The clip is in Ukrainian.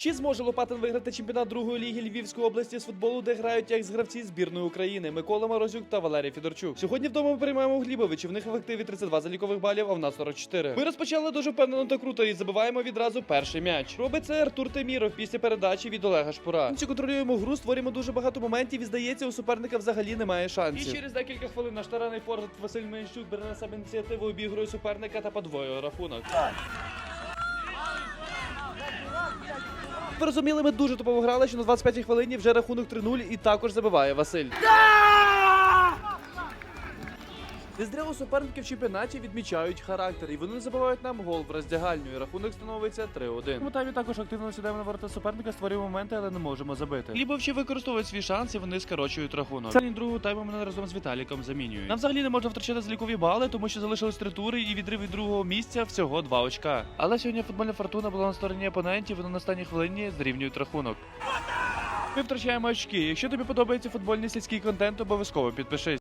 Чи зможе Лопатин виграти чемпіонат другої ліги Львівської області з футболу, де грають як з гравці збірної України Микола Морозюк та Валерій Федорчук? Сьогодні вдома ми приймаємо Глібовичі. В них в активі 32 залікових балів, а в нас 44. Ми розпочали дуже впевнено та круто і забиваємо відразу перший м'яч. Робить це Артур Теміров після передачі від Олега Шпура. Ми контролюємо гру, створюємо дуже багато моментів і здається, у суперника взагалі немає шансів. І через декілька хвилин наш тараний форвард Василь Менщук бере на себе ініціативу, обігрує суперника та подвоює рахунок. Ви розуміли, ми дуже топово грали, що на 25-й хвилині вже рахунок 3-0 і також забиває Василь. Не зря у суперників в чемпіонаті відмічають характер, і вони не забивають нам гол в роздягальню. і Рахунок становиться 3-1. Ми таймі також активно сідаємо на ворота суперника, створюємо моменти, але не можемо забити. Лібовчі використовують свій шанс і вони скорочують рахунок. Це другого тайму мене разом з Віталіком замінюють. Нам взагалі не можна втрачати залікові бали, тому що залишились три тури і відрив від другого місця всього два очка. Але сьогодні футбольна фортуна була на стороні опонентів, вони на останній хвилині зрівнюють рахунок. Ми втрачаємо очки. Якщо тобі подобається футбольний сільський контент, обов'язково підпишись.